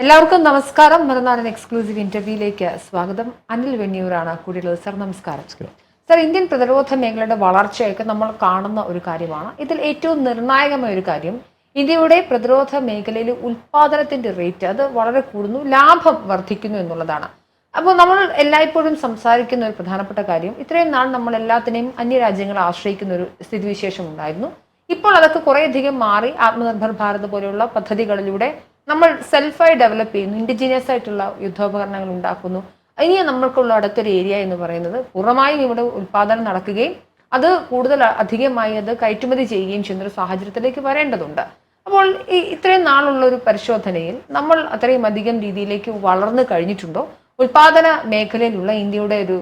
എല്ലാവർക്കും നമസ്കാരം. മറുനാടൻ എക്സ്ക്ലൂസീവ് ഇന്റർവ്യൂയിലേക്ക് സ്വാഗതം. അനിൽ വെണ്ണിയൂരാണ് കൂടിയുള്ളത്. സർ നമസ്കാരം. സർ ഇന്ത്യൻ പ്രതിരോധ മേഖലയുടെ വളർച്ചയൊക്കെ നമ്മൾ കാണുന്ന ഒരു കാര്യമാണ്. ഇതിൽ ഏറ്റവും നിർണായകമായ ഒരു കാര്യം ഇന്ത്യയുടെ പ്രതിരോധ മേഖലയിൽ ഉൽപാദനത്തിന്റെ റേറ്റ് അത് വളരെ കൂടുന്നു ലാഭം വർദ്ധിക്കുന്നു എന്നുള്ളതാണ്. അപ്പോൾ നമ്മൾ എല്ലായ്പ്പോഴും സംസാരിക്കുന്ന ഒരു പ്രധാനപ്പെട്ട കാര്യം ഇത്രയും നാൾ നമ്മൾ എല്ലാത്തിനെയും അന്യരാജ്യങ്ങളെ ആശ്രയിക്കുന്ന ഒരു സ്ഥിതിവിശേഷം ഉണ്ടായിരുന്നു. ഇപ്പോൾ അതൊക്കെ കുറേയധികം മാറി ആത്മനിർഭർ ഭാരത് പോലെയുള്ള പദ്ധതികളിലൂടെ നമ്മൾ സെൽഫായി ഡെവലപ്പ് ചെയ്യുന്നു ഇൻഡിജീനിയസ് ആയിട്ടുള്ള യുദ്ധോപകരണങ്ങൾ ഉണ്ടാക്കുന്നു. ഇനി നമ്മൾക്കുള്ള അടുത്തൊരു ഏരിയ എന്ന് പറയുന്നത് പൂർണമായും ഇവിടെ ഉൽപാദനം നടക്കുകയും അത് കൂടുതൽ അധികമായി അത് കയറ്റുമതി ചെയ്യുകയും ചെയ്യുന്ന ഒരു സാഹചര്യത്തിലേക്ക് വരേണ്ടതുണ്ട്. അപ്പോൾ ഈ ഇത്രയും നാളുള്ള ഒരു പരിശോധനയിൽ നമ്മൾ അത്രയും അധികം രീതിയിലേക്ക് വളർന്നു കഴിഞ്ഞിട്ടുണ്ടോ? ഉൽപാദന മേഖലയിലുള്ള ഇന്ത്യയുടെ ഒരു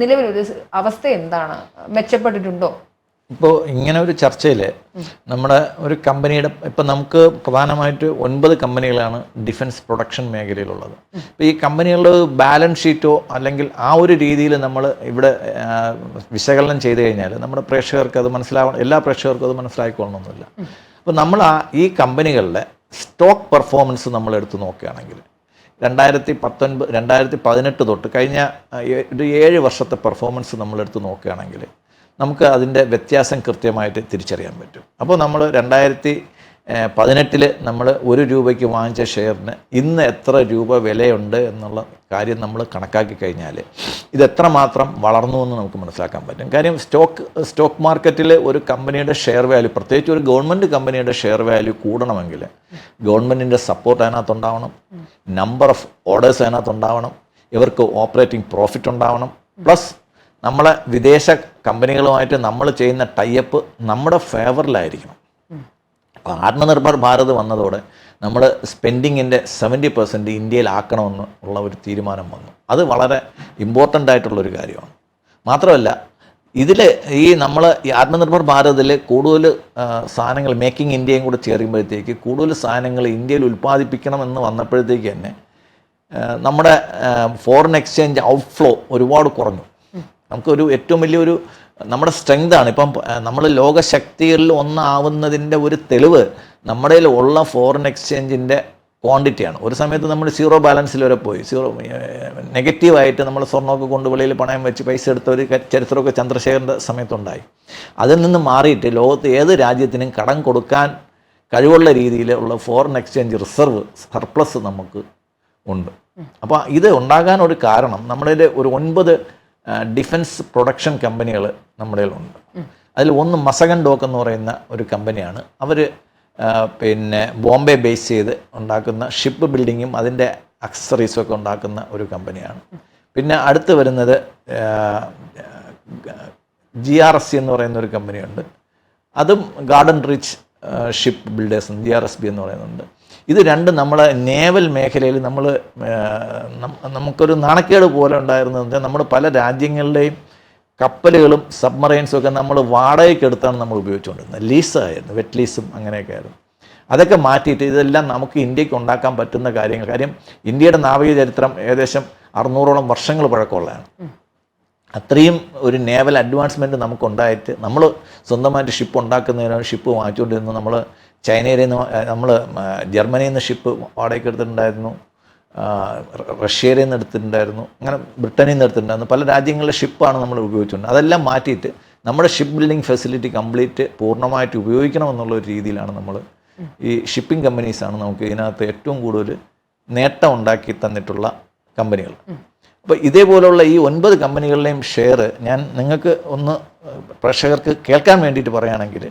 നിലവിലൊരു അവസ്ഥ എന്താണ്? മെച്ചപ്പെട്ടിട്ടുണ്ടോ? ഇപ്പോൾ ഇങ്ങനെ ഒരു ചർച്ചയിൽ നമ്മുടെ ഒരു കമ്പനിയുടെ ഇപ്പം നമുക്ക് പ്രധാനമായിട്ട് ഒൻപത് കമ്പനികളാണ് ഡിഫൻസ് പ്രൊഡക്ഷൻ മേഖലയിലുള്ളത്. ഇപ്പോൾ ഈ കമ്പനികളുടെ ബാലൻസ് ഷീറ്റോ അല്ലെങ്കിൽ ആ ഒരു രീതിയിൽ നമ്മൾ ഇവിടെ വിശകലനം ചെയ്ത് കഴിഞ്ഞാൽ നമ്മുടെ പ്രേക്ഷകർക്ക് അത് മനസ്സിലാവണം എല്ലാ പ്രേക്ഷകർക്കും അത് മനസ്സിലാക്കിക്കൊള്ളണമെന്നില്ല അപ്പോൾ നമ്മൾ ആ ഈ കമ്പനികളുടെ സ്റ്റോക്ക് പെർഫോമൻസ് നമ്മൾ എടുത്തു നോക്കുകയാണെങ്കിൽ രണ്ടായിരത്തി പത്തൊൻപത് രണ്ടായിരത്തി പതിനെട്ട് തൊട്ട് കഴിഞ്ഞ ഒരു ഏഴ് വർഷത്തെ പെർഫോമൻസ് നമ്മളെടുത്ത് നോക്കുകയാണെങ്കിൽ നമുക്ക് അതിന്റെ വ്യത്യാസം കൃത്യമായിട്ട് തിരിച്ചറിയാൻ പറ്റും. അപ്പോൾ നമ്മൾ രണ്ടായിരത്തി പതിനെട്ടിൽ നമ്മൾ ഒരു രൂപയ്ക്ക് വാങ്ങിച്ച ഷെയറിന് ഇന്ന് എത്ര രൂപ വിലയുണ്ട് എന്നുള്ള കാര്യം നമ്മൾ കണക്കാക്കി കഴിഞ്ഞാൽ ഇത് എത്രമാത്രം വളർന്നു എന്ന് നമുക്ക് മനസ്സിലാക്കാൻ പറ്റും. കാര്യം സ്റ്റോക്ക് സ്റ്റോക്ക് മാർക്കറ്റിൽ ഒരു കമ്പനിയുടെ ഷെയർ വാല്യൂ പ്രത്യേകിച്ച് ഒരു ഗവൺമെന്റ് കമ്പനിയുടെ ഷെയർ വാല്യൂ കൂടണമെങ്കിൽ ഗവൺമെന്റിന്റെ സപ്പോർട്ട് അതിനകത്തുണ്ടാവണം നമ്പർ ഓഫ് ഓർഡേഴ്സ് അതിനകത്തുണ്ടാവണം ഇവർക്ക് ഓപ്പറേറ്റിംഗ് പ്രോഫിറ്റ് ഉണ്ടാവണം പ്ലസ് നമ്മളെ വിദേശ കമ്പനികളുമായിട്ട് നമ്മൾ ചെയ്യുന്ന ടൈപ്പ് നമ്മുടെ ഫേവറിലായിരിക്കണം ആത്മനിർഭർ ഭാരത് വന്നതോടെ നമ്മൾ സ്പെൻഡിങ്ങിന്റെ സെവന്റി പെർസെന്റ് ഇന്ത്യയിലാക്കണമെന്ന് ഉള്ള ഒരു തീരുമാനം വന്നു. അത് വളരെ ഇമ്പോർട്ടന്റ് ആയിട്ടുള്ളൊരു കാര്യമാണ്. മാത്രമല്ല ഇതിൽ ഈ നമ്മൾ ഈ ആത്മനിർഭർ ഭാരതിൽ കൂടുതൽ സാധനങ്ങൾ മേക്കിംഗ് ഇന്ത്യയും കൂടെ ചേരുമ്പോഴത്തേക്ക് കൂടുതൽ സാധനങ്ങൾ ഇന്ത്യയിൽ ഉൽപ്പാദിപ്പിക്കണമെന്ന് വന്നപ്പോഴത്തേക്ക് തന്നെ നമ്മുടെ ഫോറിൻ എക്സ്ചേഞ്ച് ഔട്ട്ഫ്ലോ ഒരുപാട് കുറഞ്ഞു. നമുക്കൊരു ഏറ്റവും വലിയൊരു നമ്മുടെ സ്ട്രെങ്താണ്. ഇപ്പം നമ്മൾ ലോകശക്തികളിൽ ഒന്നാവുന്നതിന്റെ ഒരു തെളിവ് നമ്മുടെ ഉള്ള ഫോറിൻ എക്സ്ചേഞ്ചിന്റെ ക്വാണ്ടിറ്റിയാണ് ഒരു സമയത്ത് നമ്മൾ സീറോ ബാലൻസിൽ വരെ പോയി. സീറോ നെഗറ്റീവായിട്ട് നമ്മൾ സ്വർണമൊക്കെ കൊണ്ട് വെളിയിൽ പണയം വെച്ച് പൈസ എടുത്ത ഒരു ചരിത്രമൊക്കെ ചന്ദ്രശേഖരന്റെ സമയത്തുണ്ടായി. അതിൽ നിന്ന് മാറിയിട്ട് ലോകത്ത് ഏത് രാജ്യത്തിനും കടം കൊടുക്കാൻ കഴിവുള്ള രീതിയിലുള്ള ഫോറിൻ എക്സ്ചേഞ്ച് റിസർവ് സർപ്ലസ് നമുക്ക് ഉണ്ട്. അപ്പോൾ ഇത് ഉണ്ടാകാൻ ഒരു കാരണം നമ്മളിൽ ഒരു ഒൻപത് ഡിഫൻസ് പ്രൊഡക്ഷൻ കമ്പനികൾ നമ്മുടെ ഉണ്ട് അതിൽ ഒന്ന് മസകൻ ഡോക്ക് എന്ന് പറയുന്ന ഒരു കമ്പനിയാണ് അവർ പിന്നെ ബോംബെ ബേസ് ചെയ്ത് ഉണ്ടാക്കുന്ന ഷിപ്പ് ബിൽഡിങ്ങും അതിന്റെ അക്സറീസും ഒക്കെ ഉണ്ടാക്കുന്ന ഒരു കമ്പനിയാണ് പിന്നെ അടുത്ത് വരുന്നത് ജി ആർ എസ് സി എന്ന് പറയുന്ന ഒരു കമ്പനിയുണ്ട് അതും garden reach ship builders G R S B എന്ന് പറയുന്നുണ്ട്. ഇത് രണ്ടും നമ്മളെ നേവൽ മേഖലയിൽ നമ്മൾ നമുക്കൊരു നാണക്കേട് പോലെ ഉണ്ടായിരുന്നത് നമ്മൾ പല രാജ്യങ്ങളുടെയും കപ്പലുകളും സബ്മറൈൻസും ഒക്കെ നമ്മൾ വാടകയ്ക്ക് എടുത്താണ് നമ്മൾ ഉപയോഗിച്ചുകൊണ്ടിരുന്നത്. ലീസായിരുന്നു വെറ്റ് ലീസും അങ്ങനെയൊക്കെ ആയിരുന്നു. അതൊക്കെ മാറ്റിയിട്ട് ഇതെല്ലാം നമുക്ക് ഇന്ത്യയ്ക്ക് ഉണ്ടാക്കാൻ പറ്റുന്ന കാര്യങ്ങൾ. കാര്യം ഇന്ത്യയുടെ നാവിക ചരിത്രം ഏകദേശം അറുന്നൂറോളം വർഷങ്ങൾ പഴക്കമുള്ളതാണ്. അത്രയും ഒരു നേവൽ അഡ്വാൻസ്മെന്റ് നമുക്കുണ്ടായിട്ട് നമ്മൾ സ്വന്തമായിട്ട് ഷിപ്പ് ഉണ്ടാക്കുന്നതിനോ ഷിപ്പ് വാങ്ങിച്ചുകൊണ്ടിരുന്നു നമ്മൾ ചൈനയിൽ നിന്ന് നമ്മൾ ജർമ്മനിയിൽ നിന്ന് ഷിപ്പ് വാടകയ്ക്ക് എടുത്തിട്ടുണ്ടായിരുന്നു. റഷ്യയിൽ നിന്ന് എടുത്തിട്ടുണ്ടായിരുന്നു. അങ്ങനെ ബ്രിട്ടനിൽ നിന്ന് എടുത്തിട്ടുണ്ടായിരുന്നു. പല രാജ്യങ്ങളിലെ ഷിപ്പാണ് നമ്മൾ ഉപയോഗിച്ചുകൊണ്ട് അതെല്ലാം മാറ്റിയിട്ട് നമ്മുടെ ഷിപ്പ് ബിൽഡിംഗ് ഫെസിലിറ്റി കംപ്ലീറ്റ് പൂർണമായിട്ട് ഉപയോഗിക്കണമെന്നുള്ള ഒരു രീതിയിലാണ് നമ്മൾ ഈ ഷിപ്പിംഗ് കമ്പനീസാണ് നമുക്ക് ഇതിനകത്ത് ഏറ്റവും കൂടുതൽ നേട്ടം ഉണ്ടാക്കി തന്നിട്ടുള്ള കമ്പനികൾ. അപ്പോൾ ഇതേപോലുള്ള ഈ ഒൻപത് കമ്പനികളുടെയും ഷെയർ ഞാൻ നിങ്ങൾക്ക് ഒന്ന് പ്രേക്ഷകർക്ക് കേൾക്കാൻ വേണ്ടിയിട്ട് പറയുകയാണെങ്കിൽ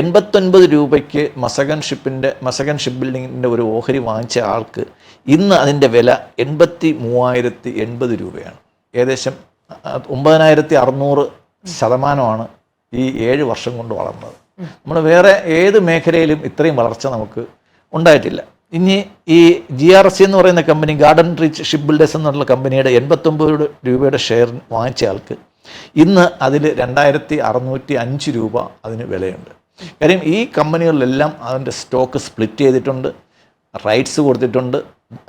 എൺപത്തൊൻപത് രൂപയ്ക്ക് മസകൻ ഷിപ്പിന്റെ മസകൻ ഷിപ്പ് ബിൽഡിങ്ങിന്റെ ഒരു ഓഹരി വാങ്ങിച്ച ആൾക്ക് ഇന്ന് അതിന്റെ വില എൺപത്തി മൂവായിരത്തി എൺപത് രൂപയാണ്. ഏകദേശം ഒമ്പതിനായിരത്തി അറുന്നൂറ് ശതമാനമാണ് ഈ ഏഴ് വർഷം കൊണ്ട് വളർന്നത്. നമ്മൾ വേറെ ഏത് മേഖലയിലും ഇത്രയും വളർച്ച നമുക്ക് ഉണ്ടായിട്ടില്ല. ഇനി ഈ ജി ആർ എസ് എന്ന് പറയുന്ന company garden reach ship builders എന്നുള്ള കമ്പനിയുടെ എൺപത്തൊമ്പത് രൂപയുടെ ഷെയർ വാങ്ങിച്ച ആൾക്ക് ഇന്ന് അതിൽ രണ്ടായിരത്തി അറുന്നൂറ്റി അഞ്ച് രൂപ അതിന് വിലയുണ്ട്. കാര്യം ഈ കമ്പനികളിലെല്ലാം അതിന്റെ സ്റ്റോക്ക് സ്പ്ലിറ്റ് ചെയ്തിട്ടുണ്ട് റൈറ്റ്സ് കൊടുത്തിട്ടുണ്ട്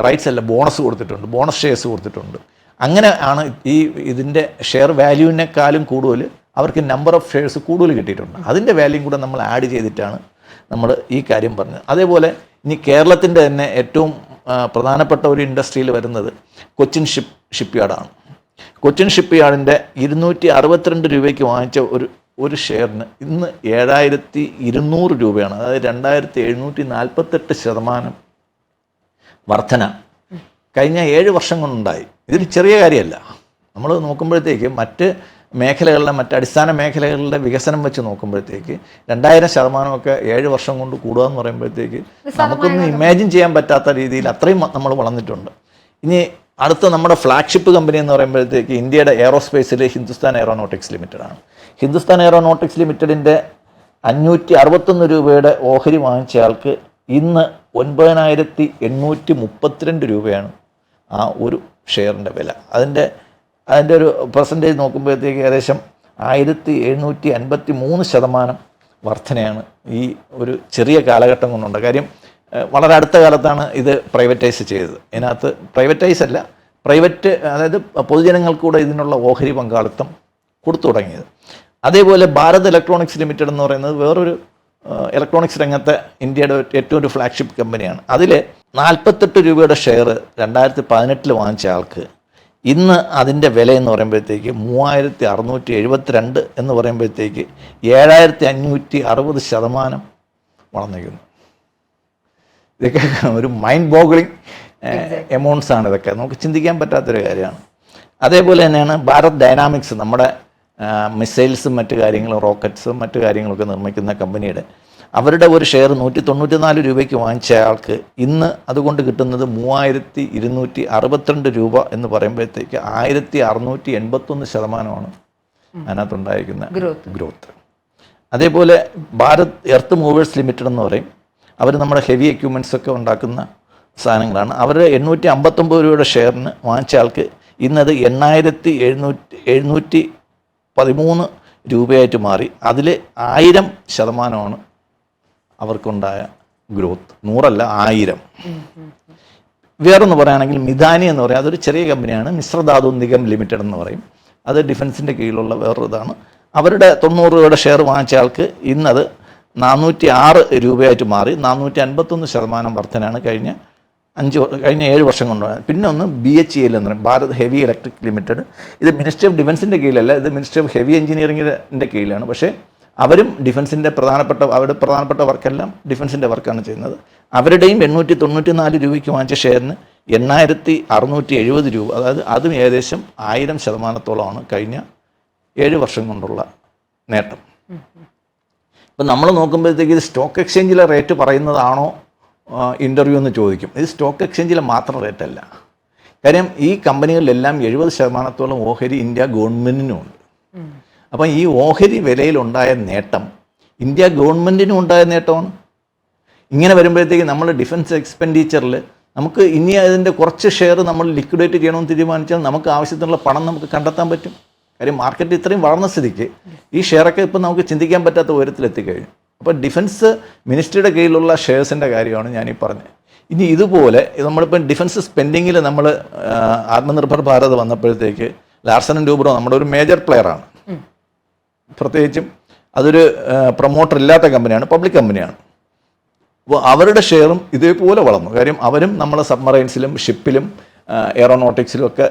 റൈറ്റ്സ് അല്ല ബോണസ് കൊടുത്തിട്ടുണ്ട് ബോണസ് ഷെയർസ് കൊടുത്തിട്ടുണ്ട്. അങ്ങനെ ആണ് ഈ ഇതിന്റെ ഷെയർ വാല്യൂവിനേക്കാളും കൂടുതൽ അവർക്ക് നമ്പർ ഓഫ് ഷെയർസ് കൂടുതൽ കിട്ടിയിട്ടുണ്ട്. അതിന്റെ വാല്യൂ കൂടെ നമ്മൾ ആഡ് ചെയ്തിട്ടാണ് നമ്മൾ ഈ കാര്യം പറഞ്ഞത്. അതേപോലെ ഇനി കേരളത്തിന്റെ തന്നെ ഏറ്റവും പ്രധാനപ്പെട്ട ഒരു ഇൻഡസ്ട്രിയിൽ വരുന്നത് കൊച്ചിൻ ഷിപ്പ് ഷിപ്പ് യാർഡാണ് കൊച്ചിൻ ഷിപ്പ് യാർഡിന്റെ ഇരുന്നൂറ്റി അറുപത്തിരണ്ട് രൂപയ്ക്ക് വാങ്ങിച്ച ഒരു ഒരു ഷെയറിന് ഇന്ന് ഏഴായിരത്തി ഇരുന്നൂറ് രൂപയാണ്. അതായത് രണ്ടായിരത്തി എഴുന്നൂറ്റി നാൽപ്പത്തെട്ട് ശതമാനം വർധന കഴിഞ്ഞ ഏഴ് വർഷം കൊണ്ടുണ്ടായി. ഇതൊരു ചെറിയ കാര്യമല്ല. നമ്മൾ നോക്കുമ്പോഴത്തേക്ക് മറ്റ് മേഖലകളിലെ മറ്റ് അടിസ്ഥാന മേഖലകളുടെ വികസനം വെച്ച് നോക്കുമ്പോഴത്തേക്ക് രണ്ടായിരം ശതമാനമൊക്കെ ഏഴ് വർഷം കൊണ്ട് കൂടുക എന്ന് പറയുമ്പോഴത്തേക്ക് നമുക്കൊന്നും ഇമാജിൻ ചെയ്യാൻ പറ്റാത്ത രീതിയിൽ അത്രയും നമ്മൾ വളർന്നിട്ടുണ്ട്. ഇനി അടുത്ത നമ്മുടെ ഫ്ലാഗ്ഷിപ്പ് കമ്പനി എന്ന് പറയുമ്പോഴത്തേക്ക് ഇന്ത്യയുടെ എയറോസ്പേസിലെ ഹിന്ദുസ്ഥാൻ എയറോനോട്ടിക്സ് ലിമിറ്റഡ് ആണ്. ഹിന്ദുസ്ഥാൻ എയറോനോട്ടിക്സ് ലിമിറ്റഡിന്റെ അഞ്ഞൂറ്റി അറുപത്തൊന്ന് രൂപയുടെ ഓഹരി വാങ്ങിച്ചയാൾക്ക് ഇന്ന് ഒൻപതിനായിരത്തി എണ്ണൂറ്റി മുപ്പത്തിരണ്ട് രൂപയാണ് ആ ഒരു ഷെയറിന്റെ വില. അതിന്റെ അതിന്റെ ഒരു പെർസെന്റേജ് നോക്കുമ്പോഴത്തേക്ക് ഏകദേശം ആയിരത്തി എഴുന്നൂറ്റി അൻപത്തി മൂന്ന് ശതമാനം വർധനയാണ് ഈ ഒരു ചെറിയ കാലഘട്ടം കൊണ്ടുണ്ട്. കാര്യം വളരെ അടുത്ത കാലത്താണ് ഇത് പ്രൈവറ്റൈസ് ചെയ്തത്. ഇതിനകത്ത് പ്രൈവറ്റൈസ് അല്ല പ്രൈവറ്റ് അതായത് പൊതുജനങ്ങൾക്ക് കൂടെ ഇതിനുള്ള ഓഹരി പങ്കാളിത്തം കൊടുത്തു തുടങ്ങിയത്. അതേപോലെ ഭാരത് ഇലക്ട്രോണിക്സ് ലിമിറ്റഡ് എന്ന് പറയുന്നത് വേറൊരു ഇലക്ട്രോണിക്സ് രംഗത്തെ ഇന്ത്യയുടെ ഏറ്റവും ഒരു ഫ്ലാഗ്ഷിപ്പ് കമ്പനിയാണ് അതിൽ നാൽപ്പത്തെട്ട് രൂപയുടെ ഷെയർ രണ്ടായിരത്തി പതിനെട്ടിൽ വാങ്ങിച്ച ആൾക്ക് ഇന്ന് അതിന്റെ വില എന്ന് പറയുമ്പോഴത്തേക്ക് മൂവായിരത്തി അറുന്നൂറ്റി എഴുപത്തിരണ്ട് എന്ന് പറയുമ്പോഴത്തേക്ക് ഏഴായിരത്തി അഞ്ഞൂറ്റി അറുപത് ശതമാനം വളർന്നിരിക്കുന്നു ഇതൊക്കെ ഒരു മൈൻഡ് ബോഗ്ലിംഗ് എമൗണ്ട്സ് ആണ് ഇതൊക്കെ. നമുക്ക് ചിന്തിക്കാൻ പറ്റാത്തൊരു കാര്യമാണ്. അതേപോലെ തന്നെയാണ് ഭാരത് ഡൈനാമിക്സ് നമ്മുടെ മിസൈൽസും മറ്റു കാര്യങ്ങളും റോക്കറ്റ്സും മറ്റു കാര്യങ്ങളൊക്കെ നിർമ്മിക്കുന്ന കമ്പനിയുടെ അവരുടെ ഒരു ഷെയർ നൂറ്റി തൊണ്ണൂറ്റി നാല് രൂപയ്ക്ക് വാങ്ങിച്ച ആൾക്ക് ഇന്ന് അതുകൊണ്ട് കിട്ടുന്നത് മൂവായിരത്തി ഇരുന്നൂറ്റി അറുപത്തിരണ്ട് രൂപ എന്ന് പറയുമ്പോഴത്തേക്ക് ആയിരത്തി അറുന്നൂറ്റി എൺപത്തൊന്ന് ശതമാനമാണ് അതിനകത്തുണ്ടായിരിക്കുന്ന. ഗ്രോത്ത് അതേപോലെ ഭാരത് എർത്ത് മൂവേഴ്സ് ലിമിറ്റഡ് എന്ന് പറയും. അവർ നമ്മുടെ ഹെവി എക്യുപ്മെന്റ്സ് ഒക്കെ ഉണ്ടാക്കുന്ന സാധനങ്ങളാണ്. അവർ എണ്ണൂറ്റി അമ്പത്തൊമ്പത് രൂപയുടെ ഷെയറിന് വാങ്ങിച്ച ആൾക്ക് ഇന്നത് എണ്ണായിരത്തി എഴുന്നൂറ്റി എഴുന്നൂറ്റി പതിമൂന്ന് രൂപയായിട്ട് മാറി. അതിൽ ആയിരം ശതമാനമാണ് അവർക്കുണ്ടായ ഗ്രോത്ത്. നൂറല്ല ആയിരം. വേറൊന്ന് പറയുകയാണെങ്കിൽ മിതാനി എന്ന് പറയാം. അതൊരു ചെറിയ കമ്പനിയാണ്. മിശ്രധാതു നിഗം ലിമിറ്റഡ് എന്ന് പറയും. അത് ഡിഫൻസിന്റെ കീഴിലുള്ള വേറൊരു ഇതാണ് അവരുടെ തൊണ്ണൂറ് രൂപയുടെ ഷെയർ വാങ്ങിച്ച ആൾക്ക് ഇന്നത് നാനൂറ്റി ആറ് രൂപയായിട്ട് മാറി. നാനൂറ്റി അൻപത്തൊന്ന് ശതമാനം വർധനയാണ് കഴിഞ്ഞ അഞ്ച് കഴിഞ്ഞ ഏഴ് വർഷം കൊണ്ടുപോയത് പിന്നെ ഒന്ന് ബി എച്ച് എൽ എന്ന് പറയും. Bharat heavy electric limited. ഇത് മിനിസ്ട്രി ഓഫ് ഡിഫൻസിന്റെ കീഴിലല്ല. ഇത് മിനിസ്ട്രി ഓഫ് ഹെവി എഞ്ചിനീയറിംഗിന്റെ കീഴിലാണ്. പക്ഷേ അവരും ഡിഫൻസിന്റെ പ്രധാനപ്പെട്ട അവരുടെ പ്രധാനപ്പെട്ട വർക്കെല്ലാം ഡിഫൻസിന്റെ വർക്കാണ് ചെയ്യുന്നത്. അവരുടെയും എണ്ണൂറ്റി തൊണ്ണൂറ്റി നാല് രൂപയ്ക്ക് വാങ്ങിച്ച ഷെയറിന് എണ്ണായിരത്തി അറുന്നൂറ്റി എഴുപത് രൂപ അതായത് അതും ഏകദേശം ആയിരം ശതമാനത്തോളമാണ് കഴിഞ്ഞ ഏഴ് വർഷം കൊണ്ടുള്ള നേട്ടം. ഇപ്പം നമ്മൾ നോക്കുമ്പോഴത്തേക്ക് ഇത് സ്റ്റോക്ക് എക്സ്ചേഞ്ചിലെ റേറ്റ് പറയുന്നതാണോ ഇന്റർവ്യൂ എന്ന് ചോദിക്കും. ഇത് സ്റ്റോക്ക് എക്സ്ചേഞ്ചിലെ മാത്രം റേറ്റ് അല്ല കാര്യം ഈ കമ്പനികളിലെല്ലാം എഴുപത് ശതമാനത്തോളം ഓഹരി ഇന്ത്യ ഗവൺമെന്റിനുമുണ്ട് അപ്പം ഈ ഓഹരി വിലയിലുണ്ടായ നേട്ടം ഇന്ത്യ ഗവൺമെന്റിനും ഉണ്ടായ നേട്ടമാണ്. ഇങ്ങനെ വരുമ്പോഴത്തേക്ക് നമ്മൾ ഡിഫൻസ് എക്സ്പെൻഡിച്ചറിൽ നമുക്ക് ഇനി അതിന്റെ കുറച്ച് ഷെയർ നമ്മൾ ലിക്വിഡേറ്റ് ചെയ്യണമെന്ന് തീരുമാനിച്ചാൽ നമുക്ക് ആവശ്യത്തിനുള്ള പണം നമുക്ക് കണ്ടെത്താൻ പറ്റും. കാര്യം മാർക്കറ്റ് ഇത്രയും വളർന്ന സ്ഥിതിക്ക് ഈ ഷെയറൊക്കെ ഇപ്പം നമുക്ക് ചിന്തിക്കാൻ പറ്റാത്ത ഉയരത്തിലെത്തിക്കഴിഞ്ഞു അപ്പോൾ ഡിഫൻസ് മിനിസ്ട്രിയുടെ കീഴിലുള്ള ഷെയർസിന്റെ കാര്യമാണ് ഞാനീ പറഞ്ഞത്. ഇനി ഇതുപോലെ നമ്മളിപ്പം ഡിഫൻസ് സ്പെൻഡിങ്ങിൽ നമ്മൾ ആത്മനിർഭർ ഭാരത് വന്നപ്പോഴത്തേക്ക് ആൻഡ് ടൂബ്രോ നമ്മുടെ ഒരു മേജർ പ്ലെയറാണ് പ്രത്യേകിച്ചും അതൊരു പ്രൊമോട്ടർ ഇല്ലാത്ത കമ്പനിയാണ് പബ്ലിക് കമ്പനിയാണ് അപ്പോൾ അവരുടെ ഷെയറും ഇതേപോലെ വളർന്നു. കാര്യം അവരും നമ്മളെ സബ്മറൈൻസിലും ഷിപ്പിലും എയറോനോട്ടിക്സിലും ഒക്കെ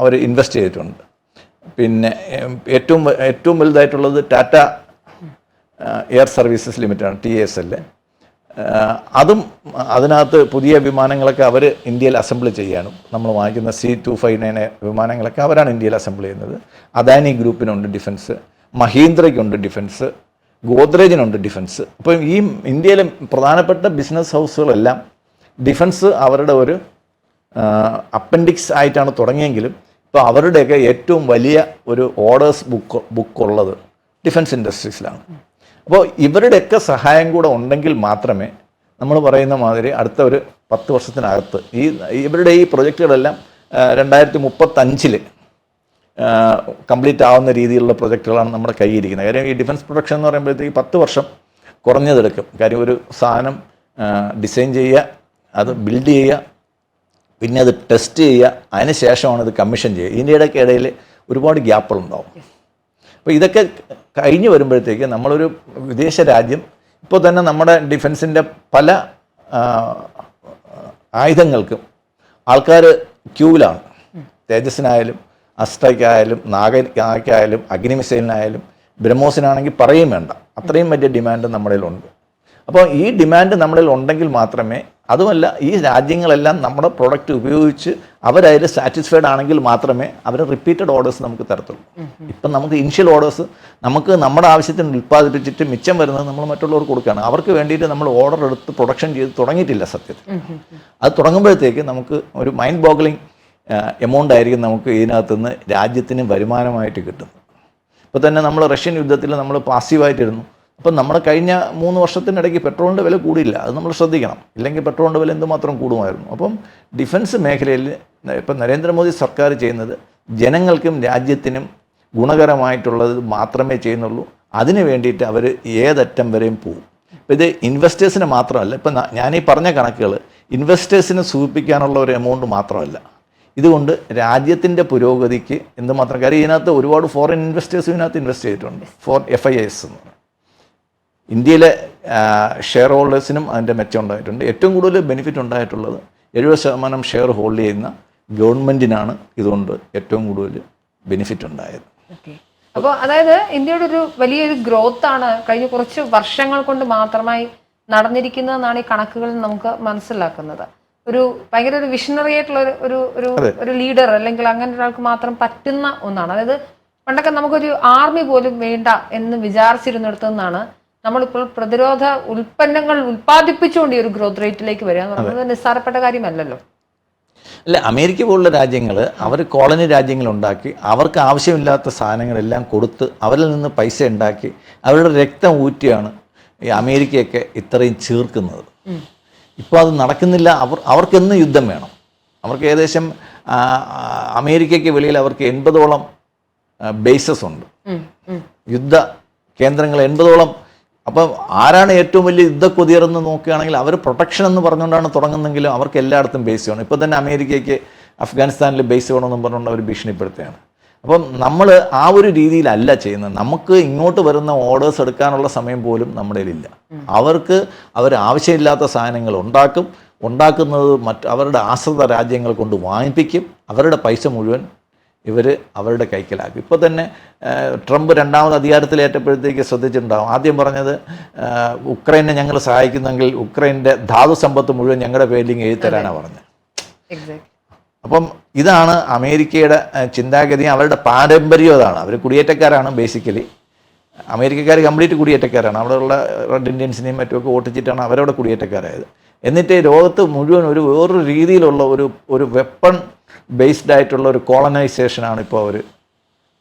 അവർ ഇൻവെസ്റ്റ് ചെയ്തിട്ടുണ്ട്. പിന്നെ ഏറ്റവും ഏറ്റവും വലുതായിട്ടുള്ളത് ടാറ്റ എയർ സർവീസസ് ലിമിറ്റഡാണ് ടി എസ് എൽ അതും അതിനകത്ത് പുതിയ വിമാനങ്ങളൊക്കെ അവർ ഇന്ത്യയിൽ അസംബിൾ ചെയ്യാണ് നമ്മൾ വാങ്ങിക്കുന്ന സി ടു ഫൈവ് നയൻ വിമാനങ്ങളൊക്കെ അവരാണ് ഇന്ത്യയിൽ അസംബിൾ ചെയ്യുന്നത്. അദാനി ഗ്രൂപ്പിനുണ്ട് ഡിഫൻസ്. മഹീന്ദ്രയ്ക്കുണ്ട് ഡിഫൻസ് ഗോദ്രേജിനുണ്ട് ഡിഫൻസ്. അപ്പം ഈ ഇന്ത്യയിലെ പ്രധാനപ്പെട്ട ബിസിനസ് ഹൗസുകളെല്ലാം ഡിഫൻസ് അവരുടെ ഒരു അപ്പൻഡിക്സ് ആയിട്ടാണ് തുടങ്ങിയെങ്കിലും ഇപ്പോൾ അവരുടെയൊക്കെ ഏറ്റവും വലിയ ഒരു ഓർഡേഴ്സ് ബുക്ക് ബുക്കുള്ളത് ഡിഫൻസ് ഇൻഡസ്ട്രീസിലാണ് അപ്പോൾ ഇവരുടെയൊക്കെ സഹായം കൂടെ ഉണ്ടെങ്കിൽ മാത്രമേ നമ്മൾ പറയുന്ന മാതിരി അടുത്ത ഒരു പത്ത് വർഷത്തിനകത്ത് ഈ ഇവരുടെ ഈ പ്രൊജക്റ്റുകളെല്ലാം രണ്ടായിരത്തി മുപ്പത്തഞ്ചിൽ കംപ്ലീറ്റ് ആവുന്ന രീതിയിലുള്ള പ്രൊജക്റ്റുകളാണ് നമ്മുടെ കയ്യിരിക്കുന്നത് കാര്യം ഈ ഡിഫൻസ് പ്രൊഡക്ഷൻ എന്ന് പറയുമ്പോഴത്തേക്ക് പത്ത് വർഷം കുറഞ്ഞതെടുക്കും. കാര്യം ഒരു സാധനം ഡിസൈൻ ചെയ്യുക അത് ബിൽഡ് ചെയ്യുക പിന്നെ അത് ടെസ്റ്റ് ചെയ്യുക അതിന് ശേഷമാണ് ഇത് കമ്മീഷൻ ചെയ്യുക. ഇതിന്റെ ഇടയ്ക്ക് ഇടയിൽ ഒരുപാട് ഗ്യാപ്പുകളുണ്ടാവും. അപ്പോൾ ഇതൊക്കെ കഴിഞ്ഞ് വരുമ്പോഴത്തേക്ക് നമ്മളൊരു വിദേശ രാജ്യം ഇപ്പോൾ തന്നെ നമ്മുടെ ഡിഫൻസിന്റെ പല ആയുധങ്ങൾക്കും ആൾക്കാർ ക്യൂവിലാണ്. തേജസ്സിനായാലും അസ്ത്രയ്ക്കായാലും നാഗയ്ക്കായാലും അഗ്നി മിസൈലിനായാലും ബ്രഹ്മോസിനാണെങ്കിൽ പറയും വേണ്ട. അത്രയും വലിയ ഡിമാൻഡ് നമ്മുടെ ഉണ്ട് അപ്പോൾ ഈ ഡിമാൻഡ് നമ്മളിൽ ഉണ്ടെങ്കിൽ മാത്രമേ അതുമല്ല ഈ രാജ്യങ്ങളെല്ലാം നമ്മുടെ പ്രൊഡക്റ്റ് ഉപയോഗിച്ച് അവരതിൽ സാറ്റിസ്ഫൈഡ് ആണെങ്കിൽ മാത്രമേ അവർ റിപ്പീറ്റഡ് ഓർഡേഴ്സ് നമുക്ക് തരത്തുള്ളൂ. ഇപ്പം നമുക്ക് ഇനിഷ്യൽ ഓർഡേഴ്സ് നമുക്ക് നമ്മുടെ ആവശ്യത്തിന് ഉൽപ്പാദിപ്പിച്ചിട്ട് മിച്ചം വരുന്നത് നമ്മൾ മറ്റുള്ളവർക്ക് കൊടുക്കുകയാണ്. അവർക്ക് വേണ്ടിയിട്ട് നമ്മൾ ഓർഡർ എടുത്ത് പ്രൊഡക്ഷൻ ചെയ്ത് തുടങ്ങിയിട്ടില്ല സത്യത്തിൽ. അത് തുടങ്ങുമ്പോഴത്തേക്ക് നമുക്ക് ഒരു മൈൻഡ് ബോഗ്ലിംഗ് എമൗണ്ട് ആയിരിക്കും നമുക്ക് ഇതിനകത്തുനിന്ന് രാജ്യത്തിന് വരുമാനമായിട്ട് കിട്ടുന്നത് ഇപ്പോൾ തന്നെ നമ്മൾ റഷ്യൻ യുദ്ധത്തിൽ നമ്മൾ പാസീവായിട്ടിരുന്നു അപ്പം നമ്മൾ കഴിഞ്ഞ മൂന്ന് വർഷത്തിനിടയ്ക്ക് പെട്രോളിന്റെ വില കൂടിയില്ല. അത് നമ്മൾ ശ്രദ്ധിക്കണം. ഇല്ലെങ്കിൽ പെട്രോളിന്റെ വില എന്തുമാത്രം കൂടുമായിരുന്നു. അപ്പം ഡിഫൻസ് മേഖലയിൽ ഇപ്പം നരേന്ദ്രമോദി സർക്കാർ ചെയ്യുന്നത് ജനങ്ങൾക്കും രാജ്യത്തിനും ഗുണകരമായിട്ടുള്ളത് മാത്രമേ ചെയ്യുന്നുള്ളൂ. അതിന് വേണ്ടിയിട്ട് അവർ ഏതറ്റം വരെയും പോകും. ഇപ്പം ഇത് ഇൻവെസ്റ്റേഴ്സിന് മാത്രമല്ല ഇപ്പം ഞാനീ പറഞ്ഞ കണക്കുകൾ ഇൻവെസ്റ്റേഴ്സിനെ സൂചിപ്പിക്കാനുള്ള ഒരു എമൗണ്ട് മാത്രമല്ല. ഇതുകൊണ്ട് രാജ്യത്തിന്റെ പുരോഗതിക്ക് എന്തുമാത്രം കാര്യം? ഇതിനകത്ത് ഒരുപാട് ഫോറിൻ ഇൻവെസ്റ്റേഴ്സ് ഇതിനകത്ത് ഇൻവെസ്റ്റ് ചെയ്തിട്ടുണ്ട്. ഫോർ എഫ് ഐ എസ് എന്ന് ഇന്ത്യയിലെ ഷെയർ ഹോൾഡേഴ്സിനും അതിന്റെ മെച്ചം ഉണ്ടായിട്ടുണ്ട്. ഏറ്റവും കൂടുതൽ ബെനിഫിറ്റ് ഉണ്ടായിട്ടുള്ളത് എഴുപത് ശതമാനം ഷെയർ ഹോൾഡ് ചെയ്യുന്ന ഗവൺമെന്റിനാണ് ഇതുകൊണ്ട് ഏറ്റവും കൂടുതൽ ബെനിഫിറ്റ് ഉണ്ടായത്. അപ്പോൾ അതായത് ഇന്ത്യയുടെ ഒരു വലിയൊരു ഗ്രോത്ത് ആണ് കഴിഞ്ഞ കുറച്ച് വർഷങ്ങൾ കൊണ്ട് മാത്രമായി നടന്നിരിക്കുന്നതെന്നാണ് ഈ കണക്കുകളിൽ നമുക്ക് മനസ്സിലാക്കുന്നത്. ഒരു ഭയങ്കര ഒരു വിഷണറി ആയിട്ടുള്ള ഒരു ഒരു ഒരു ലീഡർ അല്ലെങ്കിൽ അങ്ങനെ ഒരാൾക്ക് മാത്രം പറ്റുന്ന ഒന്നാണ്. അതായത് പണ്ടൊക്കെ നമുക്കൊരു ആർമി പോലും വേണ്ട എന്ന് വിചാരിച്ചിരുന്നിടത്തു നിന്നാണ് നമ്മളിപ്പോൾ പ്രതിരോധ ഉൽപ്പന്നങ്ങൾ ഉൽപ്പാദിപ്പിച്ചുകൊണ്ട് ഈ ഒരു ഗ്രോത്ത് റേറ്റിലേക്ക് വരിക എന്ന് പറയുന്നത് നിസ്സാരപ്പെട്ട കാര്യമല്ലല്ലോ. അല്ല അമേരിക്ക പോലുള്ള രാജ്യങ്ങൾ അവർ കോളനി രാജ്യങ്ങൾ ഉണ്ടാക്കി അവർക്ക് ആവശ്യമില്ലാത്ത സാധനങ്ങളെല്ലാം കൊടുത്ത് അവരിൽ നിന്ന് പൈസ ഉണ്ടാക്കി അവരുടെ രക്തം ഊറ്റിയാണ് ഈ അമേരിക്കയൊക്കെ ഇത്രയും ചീർക്കുന്നത്. ഇപ്പോൾ അത് നടക്കുന്നില്ല. അവർ അവർക്കെന്ന് യുദ്ധം വേണം. അവർക്ക് ഏകദേശം അമേരിക്കയ്ക്ക് വെളിയിൽ അവർക്ക് എൺപതോളം ബേസസ് ഉണ്ട്. യുദ്ധ കേന്ദ്രങ്ങൾ എൺപതോളം. അപ്പം ആരാണ് ഏറ്റവും വലിയ യുദ്ധ കൊതിയറെന്ന് നോക്കുകയാണെങ്കിൽ അവർ പ്രൊട്ടക്ഷൻ എന്ന് പറഞ്ഞുകൊണ്ടാണ് തുടങ്ങുന്നെങ്കിലും അവർക്ക് എല്ലായിടത്തും ബേസ് വേണം. ഇപ്പോൾ തന്നെ അമേരിക്കയ്ക്ക് അഫ്ഗാനിസ്ഥാനിൽ ബേസ് വേണമെന്നും പറഞ്ഞുകൊണ്ട് അവർ ഭീഷണിപ്പെടുത്തുകയാണ്. അപ്പം നമ്മൾ ആ ഒരു രീതിയിലല്ല ചെയ്യുന്നത്. നമുക്ക് ഇങ്ങോട്ട് വരുന്ന ഓർഡേഴ്സ് എടുക്കാനുള്ള സമയം പോലും നമ്മുടെ കയ്യിലില്ല. അവർക്ക് അവർ ആവശ്യമില്ലാത്ത സാധനങ്ങൾ ഉണ്ടാക്കും. ഉണ്ടാക്കുന്നത് മറ്റ് അവരുടെ ആശ്രിത രാജ്യങ്ങൾ കൊണ്ട് വാങ്ങിപ്പിക്കും. അവരുടെ പൈസ മുഴുവൻ ഇവർ അവരുടെ കൈക്കലാക്കും. ഇപ്പോൾ തന്നെ ട്രംപ് രണ്ടാമത് അധികാരത്തിലേറ്റപ്പോഴത്തേക്ക് ശ്രദ്ധിച്ചിട്ടുണ്ടാകും ആദ്യം പറഞ്ഞത് ഉക്രൈനെ ഞങ്ങൾ സഹായിക്കുന്നെങ്കിൽ ഉക്രൈന്റെ ധാതു സമ്പത്ത് മുഴുവൻ ഞങ്ങളുടെ പേരിൽ എഴുതി തരാനാണ് പറഞ്ഞത്. അപ്പം ഇതാണ് അമേരിക്കയുടെ ചിന്താഗതി അവരുടെ പാരമ്പര്യം അതാണ്. അവർ കുടിയേറ്റക്കാരാണ് ബേസിക്കലി അമേരിക്കക്കാർ കംപ്ലീറ്റ് കുടിയേറ്റക്കാരാണ്. അവിടെയുള്ള റെഡ് ഇന്ത്യൻസിനെയും മറ്റുമൊക്കെ ഓട്ടിച്ചിട്ടാണ് അവരവിടെ കുടിയേറ്റക്കാരായത്. എന്നിട്ട് ലോകത്ത് മുഴുവൻ ഒരു വേറൊരു രീതിയിലുള്ള ഒരു ഒരു വെപ്പൺ ബേസ്ഡ് ആയിട്ടുള്ള ഒരു കോളനൈസേഷനാണ് ഇപ്പോൾ അവർ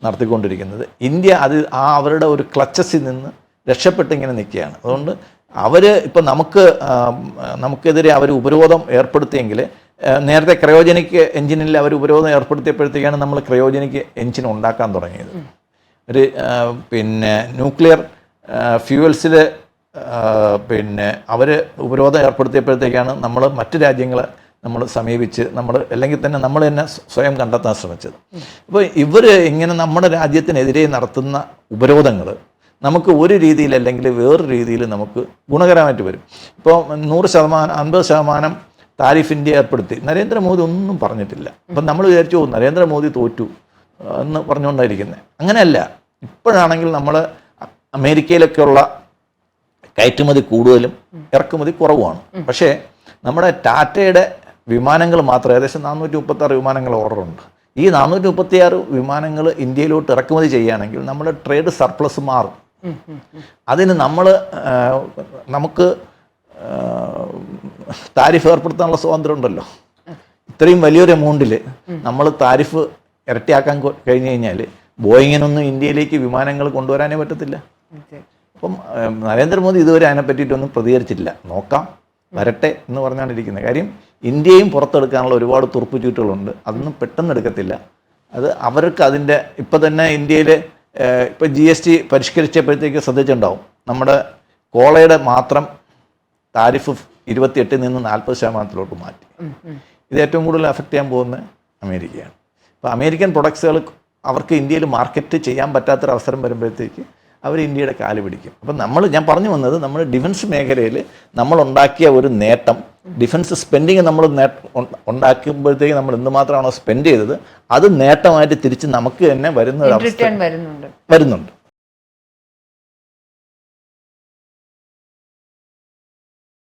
നടത്തിക്കൊണ്ടിരിക്കുന്നത്. ഇന്ത്യ അത് ആ അവരുടെ ഒരു ക്ലച്ചസിൽ നിന്ന് രക്ഷപ്പെട്ടിങ്ങനെ നിൽക്കുകയാണ്. അതുകൊണ്ട് അവർ ഇപ്പം നമുക്ക് നമുക്കെതിരെ അവർ ഉപരോധം ഏർപ്പെടുത്തിയെങ്കിൽ നേരത്തെ ക്രയോജനിക് എഞ്ചിനിൽ അവർ ഉപരോധം ഏർപ്പെടുത്തിയപ്പോഴത്തേക്കാണ് നമ്മൾ ക്രയോജനിക് എഞ്ചിൻ ഉണ്ടാക്കാൻ തുടങ്ങിയത്. ഒരു പിന്നെ ന്യൂക്ലിയർ ഫ്യൂവൽസിൽ പിന്നെ അവർ ഉപരോധം ഏർപ്പെടുത്തിയപ്പോഴത്തേക്കാണ് നമ്മൾ മറ്റ് രാജ്യങ്ങളെ നമ്മൾ സമീപിച്ച് നമ്മൾ അല്ലെങ്കിൽ തന്നെ നമ്മൾ തന്നെ സ്വയം കണ്ടെത്താൻ ശ്രമിച്ചത്. അപ്പോൾ ഇവർ ഇങ്ങനെ നമ്മുടെ രാജ്യത്തിനെതിരെ നടത്തുന്ന ഉപരോധങ്ങൾ നമുക്ക് ഒരു രീതിയിൽ അല്ലെങ്കിൽ വേറൊരു രീതിയിൽ നമുക്ക് ഗുണകരമായിട്ട് വരും. ഇപ്പോൾ നൂറ് ശതമാനം അൻപത് ശതമാനം താരിഫ് ഇന്ത്യ ഏർപ്പെടുത്തി. നരേന്ദ്രമോദി ഒന്നും പറഞ്ഞിട്ടില്ല. അപ്പം നമ്മൾ വിചാരിച്ചു "ഓ, നരേന്ദ്രമോദി തോറ്റു എന്ന് പറഞ്ഞുകൊണ്ടായിരിക്കുന്നത് അങ്ങനെയല്ല. ഇപ്പോഴാണെങ്കിൽ നമ്മൾ അമേരിക്കയിലൊക്കെയുള്ള കയറ്റുമതി കൂടുതലും ഇറക്കുമതി കുറവുമാണ്. പക്ഷേ നമ്മുടെ ടാറ്റയുടെ വിമാനങ്ങൾ മാത്രം ഏകദേശം നാനൂറ്റി മുപ്പത്താറ് വിമാനങ്ങൾ ഓർഡറുണ്ട്. ഈ നാനൂറ്റി മുപ്പത്തിയാറ് വിമാനങ്ങൾ ഇന്ത്യയിലോട്ട് ഇറക്കുമതി ചെയ്യുകയാണെങ്കിൽ നമ്മുടെ ട്രേഡ് സർപ്ലസ് മാറും. അതിന് നമ്മൾ നമുക്ക് താരിഫ് ഏർപ്പെടുത്താനുള്ള സ്വാതന്ത്ര്യം ഉണ്ടല്ലോ. ഇത്രയും വലിയൊരു എമൗണ്ടിൽ നമ്മൾ താരിഫ് ഇരട്ടിയാക്കാൻ കഴിഞ്ഞു കഴിഞ്ഞാൽ ബോയിങ്ങിനൊന്നും ഇന്ത്യയിലേക്ക് വിമാനങ്ങൾ കൊണ്ടുവരാനേ പറ്റത്തില്ല. അപ്പം നരേന്ദ്രമോദി ഇതുവരെ അതിനെ പറ്റിയിട്ടൊന്നും പ്രതികരിച്ചില്ല നോക്കാം വരട്ടെ എന്ന് പറഞ്ഞാണ് ഇരിക്കുന്നത്. കാര്യം ഇന്ത്യയും പുറത്തെടുക്കാനുള്ള ഒരുപാട് തുറപ്പുചീട്ടുകളുണ്ട് അതൊന്നും പെട്ടെന്ന് എടുക്കത്തില്ല. അത് അവർക്ക് അതിന്റെ ഇപ്പം തന്നെ ഇന്ത്യയിൽ ഇപ്പം ജി എസ് ടി പരിഷ്കരിച്ചപ്പോഴത്തേക്ക് ശ്രദ്ധിച്ചിട്ടുണ്ടാവും. നമ്മുടെ കോളയുടെ മാത്രം താരിഫ് ഇരുപത്തിയെട്ടിൽ നിന്ന് നാൽപ്പത് ശതമാനത്തിലോട്ട് മാറ്റി. ഇത് ഏറ്റവും കൂടുതൽ അഫക്റ്റ് ചെയ്യാൻ പോകുന്നത് അമേരിക്കയാണ്. അപ്പോൾ അമേരിക്കൻ പ്രൊഡക്ട്സുകൾ അവർക്ക് ഇന്ത്യയിൽ മാർക്കറ്റ് ചെയ്യാൻ പറ്റാത്തൊരവസരം വരുമ്പോഴത്തേക്ക് അവർ ഇന്ത്യയുടെ കാൽ പിടിക്കും. അപ്പം നമ്മൾ ഞാൻ പറഞ്ഞു വന്നത് നമ്മൾ ഡിഫൻസ് മേഖലയിൽ നമ്മൾ ഉണ്ടാക്കിയ ഒരു നേട്ടം ഡിഫൻസ് സ്പെൻഡിങ് നമ്മൾ ഉണ്ടാക്കുമ്പോഴത്തേക്ക് നമ്മൾ എന്തുമാത്രമാണോ സ്പെൻഡ് ചെയ്തത് അത് നേട്ടമായിട്ട് തിരിച്ച് നമുക്ക് തന്നെ വരുന്ന വരുന്നുണ്ട്.